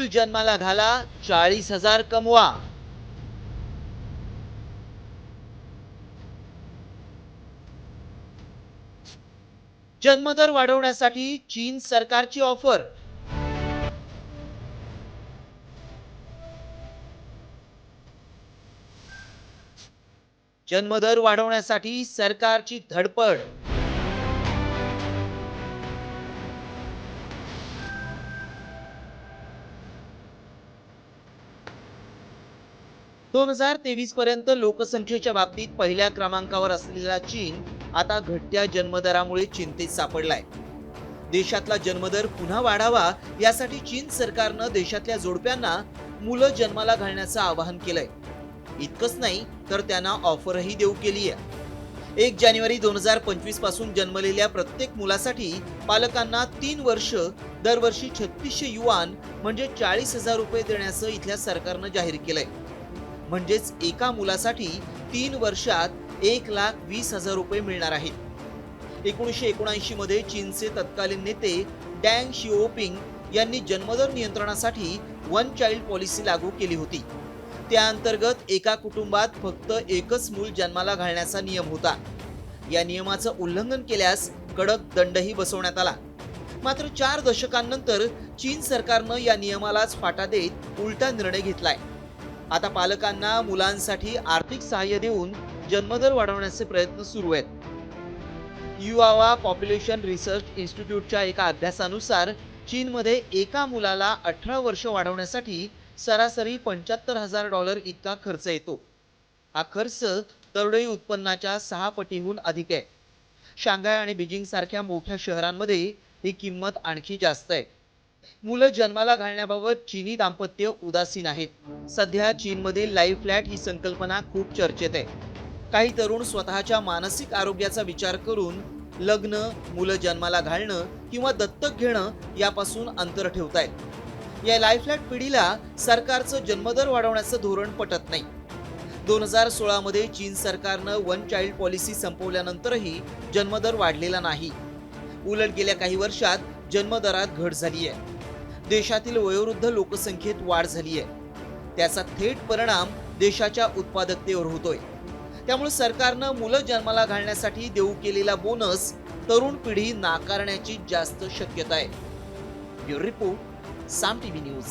मूल जन्माला घाला चाळीस हजार कमवा. जन्मदर वाढवण्यासाठी चीन सरकारची ऑफर. जन्मदर वाढवण्यासाठी सरकारची धडपड. दोन हजार तेवीस पर्यंत लोकसंख्येच्या बाबतीत पहिल्या क्रमांकावर असलेला चीन आता घटत्या जन्मदरामुळे चिंतेत सापडलाय. देशातला जन्मदर पुन्हा वाढावा यासाठी चीन सरकारनं देशातल्या जोडप्यांना मुलं जन्माला घालण्याचं आवाहन केलंय. इतकंच नाही तर त्यांना ऑफरही देऊ केली आहे एक जानेवारी दोन हजार पंचवीसपासून जन्मलेल्या प्रत्येक मुलासाठी पालकांना तीन वर्ष दरवर्षी छत्तीसशे युवान म्हणजे चाळीस हजार रुपये देण्याचं इथल्या सरकारनं जाहीर केलंय. म्हणजेच एका मुलासाठी तीन वर्षात एक लाख वीस हजार रुपये मिळणार आहेत. एकोणीसशे एकोणऐंशी मध्ये चीनचे तत्कालीन नेते डँग शिओपिंग यांनी जन्मदर नियंत्रणासाठी वन चाइल्ड पॉलिसी लागू केली होती. त्या अंतर्गत एका कुटुंबात फक्त एकच मूल जन्माला घालण्याचा नियम होता. या नियमाचं उल्लंघन केल्यास कडक दंडही बसवण्यात आला. मात्र चार दशकांनंतर चीन सरकारनं या नियमालाच फाटा देत उलटा निर्णय घेतलाय. आता पालकांना मुलांसाठी आर्थिक सहाय्य देऊन जन्मदर वाढवण्याचे प्रयत्न सुरू आहेत. युवावा पॉप्युलेशन रिसर्च इन्स्टिट्यूटच्या एका अभ्यासानुसार चीनमध्ये एका मुलाला अठरा वर्ष वाढवण्यासाठी सरासरी पंच्याहत्तर हजार डॉलर इतका खर्च येतो. हा खर्च तरुणाई उत्पन्नाच्या सहा पटीहून अधिक आहे. शांघाय आणि बीजिंग सारख्या मोठ्या शहरांमध्ये ही किंमत आणखी जास्त आहे. मुलं जन्माला घालण्याबाबत चीनी दाम्पत्य उदासीन आहेत. सध्या चीनमधील लाईव्ह फ्लॅट ही संकल्पना खूप चर्चेत आहे. काही तरुण स्वतःच्या मानसिक आरोग्याचा विचार करून लग्न मुलं जन्माला घालणं किंवा दत्तक घेणं यापासून अंतर ठेवतायत. या लाईव्ह फ्लॅट पिढीला सरकारचं जन्मदर वाढवण्याचं धोरण पटत नाही. दोन हजार सोळामध्ये चीन सरकारनं वन चाइल्ड पॉलिसी संपवल्यानंतरही जन्मदर वाढलेला नाही. उलट गेल्या काही वर्षात जन्मदरात घट झाली आहे. देशातील वयोवृद्ध लोकसंख्येत वाढ झाली आहे. त्याचा थेट परिणाम देशाच्या उत्पादकतेवर होतोय. त्यामुळे सरकारनं मुलं जन्माला घालण्यासाठी देऊ केलेला बोनस तरुण पिढी नाकारण्याची जास्त शक्यता आहे. Bureau report Saam TV news.